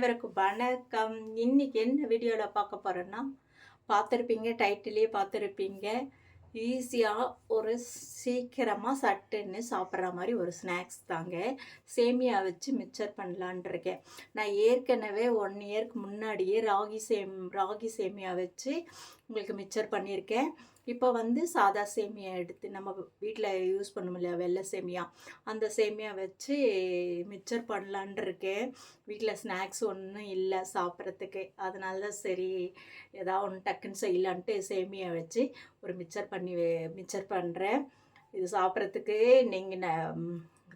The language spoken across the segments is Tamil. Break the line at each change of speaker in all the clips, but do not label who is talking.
அனைவருக்கும் வணக்கம். இன்னைக்கு என்ன வீடியோவில் பார்க்க போகிறோன்னா பார்த்துருப்பீங்க டைட்டிலே பார்த்துருப்பீங்க. ஈஸியாக ஒரு சீக்கிரமாக சட்டுன்னு சாப்பிட்ற மாதிரி ஒரு ஸ்நாக்ஸ் தாங்க. சேமியா வச்சு மிக்சர் பண்ணலான் இருக்கேன். நான் ஏற்கனவே ஒன் இயர்க்கு முன்னாடியே ராகி சேம் ராகி சேமியா வச்சு உங்களுக்கு மிக்சர் பண்ணியிருக்கேன். இப்போ வந்து சாதா சேமியா எடுத்து நம்ம வீட்டில் யூஸ் பண்ண முடியல வெள்ளை சேமியா. அந்த சேமியா வச்சு மிக்சர் பண்ணலான் இருக்கேன். வீட்டில் ஸ்நாக்ஸ் ஒன்றும் இல்லை சாப்பிட்றதுக்கு. அதனால தான் சரி ஏதாவது ஒன்று டக்குன்னு செய்யலான்ட்டு சேமியா வச்சு ஒரு மிக்சர் பண்ணி மிக்சர் பண்ணுறேன் இது சாப்பிட்றதுக்கு நீங்கள் ந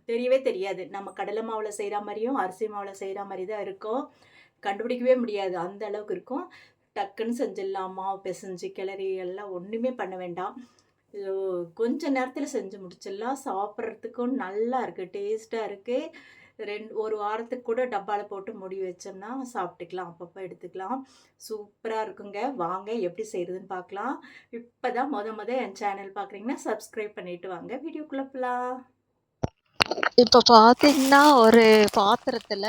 தெரியவே தெரியாது. நம்ம கடலை மாவில் செய்கிற மாதிரியும் அரிசி மாவில் செய்கிற மாதிரி தான் இருக்கும். கண்டுபிடிக்கவே முடியாது. அந்த அளவுக்கு இருக்கும். டக்குன்னு செஞ்சிடலாம்? மாவு பிசைஞ்சு கிளறி எல்லாம் ஒன்றுமே பண்ண வேண்டாம். கொஞ்ச நேரத்தில் செஞ்சு முடிச்சிடலாம். சாப்பிட்றதுக்கும் நல்லா இருக்குது டேஸ்ட்டாக இருக்குது ரெண்டு ஒரு வாரத்துக்கு கூட டப்பாவில் போட்டு முடி வச்சோம்னா சாப்பிட்டுக்கலாம் அப்பப்போ எடுத்துக்கலாம். சூப்பராக இருக்குங்க. வாங்க எப்படி செய்கிறதுன்னு பார்க்கலாம். இப்போ தான் மொத மொதல் என் சேனல் பார்க்குறீங்கன்னா சப்ஸ்கிரைப் பண்ணிவிட்டு வாங்க. வீடியோக்குள்ளே போகலாம்
இப்போ பார்த்தீங்கன்னா ஒரு பாத்திரத்தில்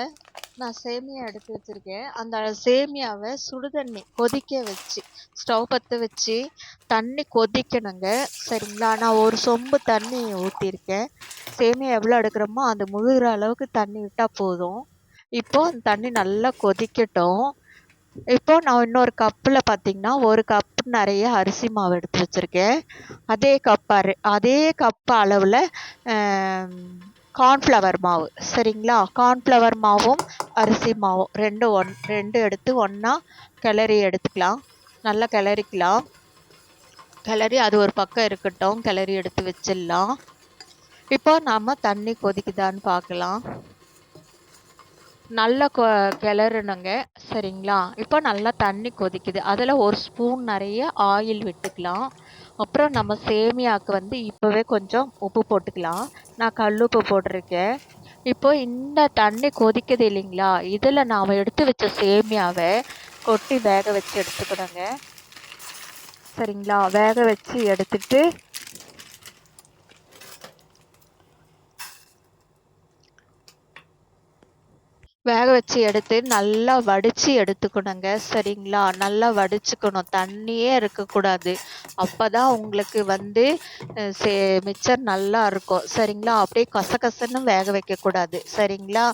நான் சேமியா எடுத்து வச்சுருக்கேன். அந்த சேமியாவை சுடுதண்ணி கொதிக்க வச்சு ஸ்டவ் பற்ற வச்சு தண்ணி கொதிக்கணுங்க. சரிங்களா? நான் ஒரு சொம்பு தண்ணி ஊற்றிருக்கேன் சேமியா எவ்வளோ எடுக்கிறோமோ அந்த முழுகிற அளவுக்கு தண்ணி விட்டால் போதும். இப்போ அந்த தண்ணி நல்லா கொதிக்கட்டும். இப்போ நான் இன்னொரு கப்பில் பார்த்தீங்கன்னா ஒரு கப் நிறைய அரிசி மாவு எடுத்து வச்சுருக்கேன். அதே கப் அதே கப் அளவில் கார்ன்ஃப்ளவர் மாவு சரிங்களா? கார்ன்ஃப்ளவர் மாவும் அரிசி மாவும் ரெண்டும் ஒன் ரெண்டு எடுத்து ஒன்றா கிளறி எடுத்துக்கலாம். நல்லா கிளறிக்கலாம். கிளறி அது ஒரு பக்கம் இருக்கட்டும். கிளறி எடுத்து வச்சிடலாம். இப்போ நாம் தண்ணி கொதிக்குதான்னு பார்க்கலாம். நல்லா கொ கிளறணுங்க. சரிங்களா? இப்போ நல்லா தண்ணி கொதிக்குது. அதில் ஒரு ஸ்பூன் நிறைய ஆயில் விட்டுக்கலாம். அப்புறம் நம்ம சேமியாவுக்கு வந்து இப்போவே கொஞ்சம் உப்பு போட்டுக்கலாம். நான் கல் உப்பு போட்டிருக்கேன். இப்போ இந்த தண்ணி கொதிக்குது இல்லைங்களா? இதில் நாம் எடுத்து வச்ச சேமியாவை கொட்டி வேக வச்சு எடுத்துக்கணுங்க. சரிங்களா? வேக வச்சு எடுத்துட்டு வேக வச்சு எடுத்து நல்லா வடித்து எடுத்துக்கணுங்க. சரிங்களா? நல்லா வடிச்சுக்கணும். தண்ணியே இருக்கக்கூடாது. அப்போ தான் உங்களுக்கு வந்து சே மிச்சர் நல்லா இருக்கும். சரிங்களா? அப்படியே கசகசன்னு வேக வைக்கக்கூடாது. சரிங்களா?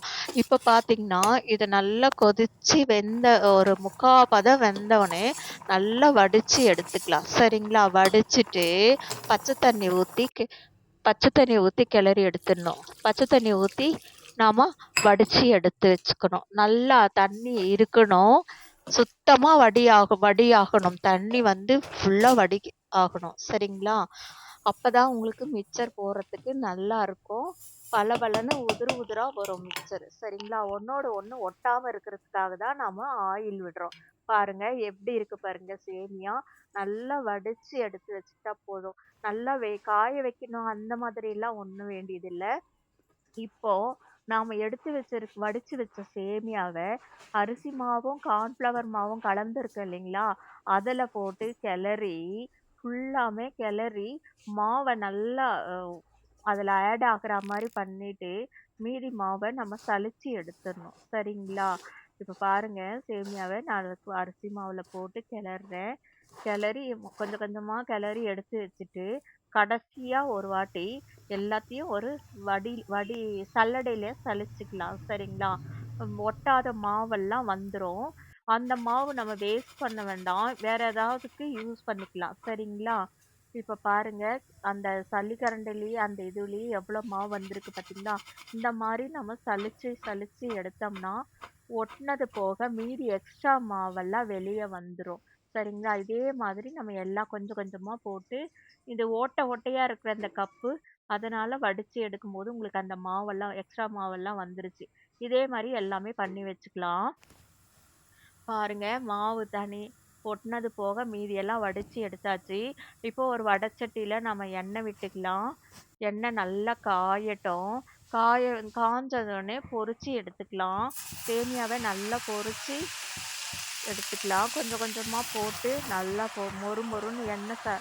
இப்போ பார்த்தீங்கன்னா இதை நல்லா கொதித்து வெந்த ஒரு முக்கால் பதம் வெந்தவொடனே நல்லா வடித்து எடுத்துக்கலாம். சரிங்களா? வடிச்சிட்டு பச்சை தண்ணி ஊற்றி பச்சை தண்ணி ஊற்றி கிளறி எடுத்துடணும். பச்சை தண்ணி ஊற்றி நாம் வடித்து எடுத்து வச்சுக்கணும். நல்லா தண்ணி இருக்கணும். சுத்தமாக வடியாகும் வடியாகணும். தண்ணி வந்து ஃபுல்லாக வடி ஆகணும். சரிங்களா? அப்போ தான் உங்களுக்கு மிக்சர் போடுறதுக்கு நல்லா இருக்கும். பல பலன்னு உதிரு உதிராக வரும் மிக்சர் சரிங்களா? ஒன்றோட ஒன்று ஒட்டாமல் இருக்கிறதுக்காக தான் நாம் ஆயில் விடுறோம். பாருங்க எப்படி இருக்கு பாருங்க சேமியா. நல்லா வடித்து எடுத்து வச்சுட்டா போதும். நல்லா வே காய வைக்கணும். அந்த மாதிரிலாம் ஒன்றும் வேண்டியதில்லை. இப்போ நாம் எடுத்து வச்சிருக்க வடித்து வச்ச சேமியாவை அரிசி மாவும் கார்ன்ஃப்ளவர் மாவும் கலந்துருக்கு இல்லைங்களா? அதில் போட்டு கிளறி ஃபுல்லாமே கிளறி மாவை நல்லா அதில் ஆட் ஆகிற மாதிரி பண்ணிவிட்டு மீதி மாவை நம்ம சலிச்சு எடுத்துடணும். சரிங்களா? இப்போ பாருங்கள் சேமியாவை நான் அரிசி மாவில் போட்டு கிளறுறேன் கிளறி கொஞ்சம் கொஞ்சமாக கிளறி எடுத்து வச்சுட்டு கடைசியாக ஒரு வாட்டி எல்லாத்தையும் ஒரு வடி வடி சல்லடையில் சலிச்சுக்கலாம் சரிங்களா? ஒட்டாத மாவெல்லாம் வந்துடும் அந்த மாவு நம்ம வேஸ்ட் பண்ண வேண்டாம். வேறு ஏதாவதுக்கு யூஸ் பண்ணிக்கலாம் சரிங்களா? இப்போ பாருங்கள் அந்த சளிக்கரண்டிலேயே அந்த இதுலேயே எவ்வளோ மாவு வந்திருக்கு பார்த்தீங்களா இந்த மாதிரி நம்ம சலித்து சலித்து எடுத்தோம்னா ஒட்டினது போக மீதி எக்ஸ்ட்ரா மாவெல்லாம் வெளியே வந்துடும் சரிங்களா? இதே மாதிரி நம்ம எல்லாம் கொஞ்சம் கொஞ்சமாக போட்டு இது ஓட்டை ஓட்டையாக இருக்கிற அந்த கப்பு அதனால் வடித்து எடுக்கும்போது உங்களுக்கு அந்த மாவெல்லாம் எக்ஸ்ட்ரா மாவெல்லாம் வந்துருச்சு. இதே மாதிரி எல்லாமே பண்ணி வச்சுக்கலாம். பாருங்கள் மாவு தனி ஒட்டினது போக மீதியெல்லாம் வடித்து எடுத்தாச்சு. இப்போ ஒரு வடச்சட்டியில் நம்ம எண்ணெய் விட்டுக்கலாம். எண்ணெய் நல்லா காயட்டும். காய காஞ்சதுன்னே பொரித்து எடுத்துக்கலாம். சேமியாவை நல்லா பொரித்து எடுத்துக்கலாம். கொஞ்சம் கொஞ்சமாக போட்டு நல்லா போ மொறு மொறுன்னு எண்ணெய் ச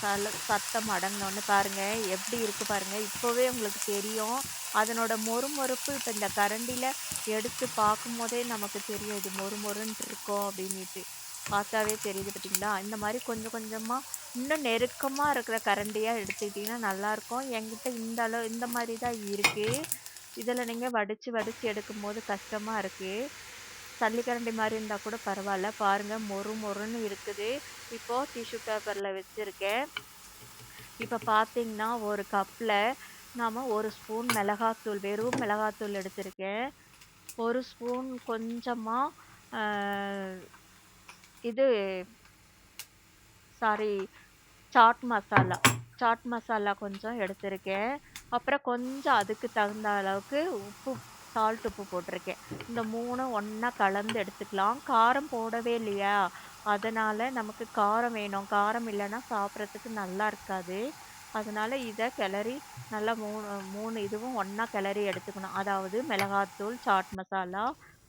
சல சத்தம் அடங்கினோன்னு பாருங்கள் எப்படி இருக்குது பாருங்கள் இப்போவே உங்களுக்கு தெரியும். அதனோட மொறுமொறுப்பு இப்போ இந்த கரண்டியில் எடுத்து பார்க்கும்போதே நமக்கு தெரியும் இது மொறுமொறுன்ட்டு இருக்கும் அப்படின்ட்டு பார்த்தாவே தெரியுது பார்த்தீங்களா இந்த மாதிரி கொஞ்சம் கொஞ்சமாக இன்னும் நெருக்கமாக இருக்கிற கரண்டியாக எடுத்துக்கிட்டிங்கன்னா நல்லாயிருக்கும். என்கிட்ட இந்த அளவு இந்த மாதிரி தான் இருக்குது இதில் நீங்கள் வடித்து வடித்து எடுக்கும்போது கஷ்டமாக இருக்குது சல்லிக்கரண்டி மாதிரி இருந்தால் கூட பரவாயில்ல பாருங்கள் மொறு மொறுன்னு இருக்குது. இப்போது டிஷ்யூ பேப்பரில் வச்சுருக்கேன். இப்போ பார்த்தீங்கன்னா ஒரு கப்பில் நாம் ஒரு ஸ்பூன் மிளகாத்தூள் வெறும் மிளகாத்தூள் எடுத்திருக்கேன். ஒரு ஸ்பூன் கொஞ்சமாக இது சாரி சாட் மசாலா சாட் மசாலா கொஞ்சம் எடுத்திருக்கேன். அப்புறம் கொஞ்சம் அதுக்கு தகுந்த அளவுக்கு உப்பு சால்ட் உப்பு போட்டிருக்கேன். இந்த மூணும் ஒன்றா கலந்து எடுத்துக்கலாம். காரம் போடவே இல்லையா? அதனால் நமக்கு காரம் வேணும். காரம் இல்லைன்னா சாப்பிட்றதுக்கு நல்லா இருக்காது. அதனால் இதை கிளறி நல்லா மூணு மூணு இதுவும் ஒன்றா கிளறி எடுத்துக்கணும். அதாவது மிளகாத்தூள் சாட் மசாலா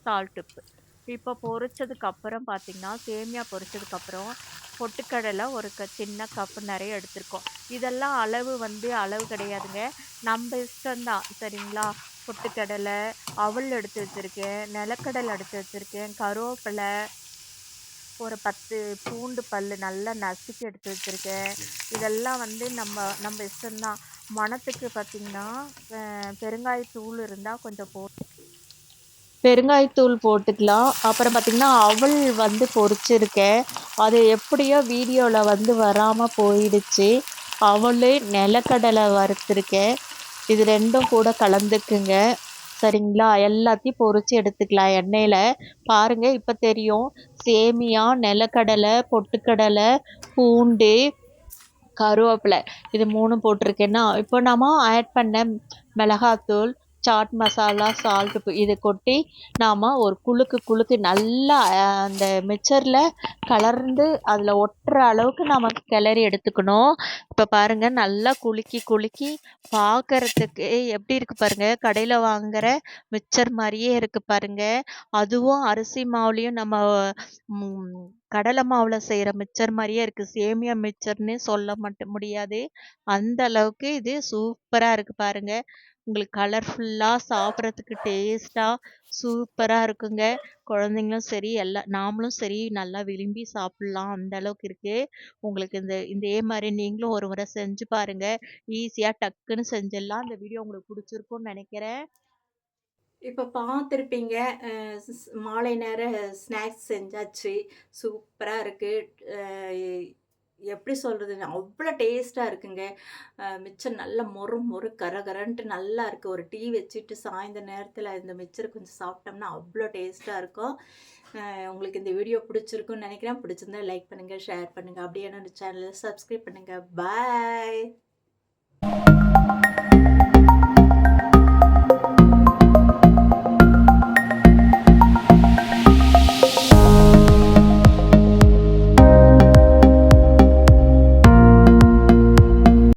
சால்ட் உப்பு. இப்போ பொரிச்சதுக்கு அப்புறம் பார்த்திங்கன்னா சேமியா பொரிச்சதுக்கப்புறம் பொட்டுக்கடலை ஒரு க சின்ன கப்பு நிறைய எடுத்திருக்கோம். இதெல்லாம் அளவு வந்து அளவு கிடையாதுங்க. நம்ம இஷ்டம்தான். சரிங்களா? பொட்டுக்கடலை அவல் எடுத்து வச்சுருக்கேன் நிலக்கடலை எடுத்து வச்சுருக்கேன் கருவேப்பிலை ஒரு பத்து பூண்டு பல் நல்லா நசுக்கி எடுத்து வச்சுருக்கேன். இதெல்லாம் வந்து நம்ம நம்ம இஷ்டம்தான். மணத்துக்கு பார்த்திங்கன்னா பெருங்காயத்தூள் இருந்தால் கொஞ்சம் போட்டு பெருங்காயத்தூள் போட்டுக்கலாம். அப்புறம் பார்த்திங்கன்னா அவல் வந்து பொரிச்சிருக்கேன். அது எப்படியோ வீடியோவில் வந்து வராமல் போயிடுச்சு. அவல் நிலக்கடலை வறுத்துருக்கேன். இது ரெண்டும் கூட கலந்துக்குங்க. சரிங்களா? எல்லாத்தையும் பொரித்து எடுத்துக்கலாம். எண்ணெயில் பாருங்கள் இப்போ தெரியும். சேமியா நிலக்கடலை பொட்டுக்கடலை பூண்டு கருவேப்பிலை. இது மூணும் போட்டிருக்கேன்னா இப்போ நம்ம ஆட் பண்ண மிளகாத்தூள் சாட் மசாலா சால்ட் இதை கொட்டி நாம் ஒரு குலுக்கு குலுக்கு நல்லா அந்த மிக்சரில் கலர்ந்து அதில் ஒட்டுற அளவுக்கு நாம் கிளறி எடுத்துக்கணும். இப்போ பாருங்கள் நல்லா குலுக்கி குலுக்கி பார்க்கறதுக்கு எப்படி இருக்குது பாருங்கள் கடையில் வாங்குகிற மிக்சர் மாதிரியே இருக்குது பாருங்கள் அதுவும் அரிசி மாவுலேயும் நம்ம கடலை மாவில் செய்கிற மிக்சர் மாதிரியே இருக்குது சேமியா மிக்சர்னு சொல்ல மட்டும் முடியாது. அந்த அளவுக்கு இது சூப்பராக இருக்குது பாருங்கள் உங்களுக்கு கலர்ஃபுல்லாக சாப்பிட்றதுக்கு டேஸ்ட்டாக சூப்பராக இருக்குங்க. குழந்தைங்களும் சரி எல்லா நாமளும் சரி நல்லா விரும்பி சாப்பிட்லாம். அந்த அளவுக்கு இருக்குது உங்களுக்கு இந்த இதே மாதிரி நீங்களும் ஒரு முறை செஞ்சு பாருங்கள் ஈஸியாக டக்குன்னு செஞ்சிடலாம். இந்த வீடியோ உங்களுக்கு பிடிச்சிருக்கும்னு நினைக்கிறேன்.
இப்போ பார்த்துருப்பீங்க மாலை நேரம் ஸ்நாக்ஸ் செஞ்சாச்சு. சூப்பராக இருக்குது எப்படி சொல்கிறது அவ்வளோ டேஸ்ட்டாக இருக்குங்க. மிச்சர் நல்ல மொறு மொறு கரகரன்ட்டு நல்லா இருக்குது ஒரு டீ வச்சுட்டு சாயந்தர நேரத்தில் இந்த மிச்சர் கொஞ்சம் சாப்பிட்டோம்னா அவ்வளோ டேஸ்ட்டாக இருக்கும். உங்களுக்கு இந்த வீடியோ பிடிச்சிருக்குன்னு நினைக்கிறேன். பிடிச்சிருந்தா லைக் பண்ணுங்கள் ஷேர் பண்ணுங்கள் அப்படியே என்னோடய சேனலை சப்ஸ்கிரைப் பண்ணுங்கள் பாய்.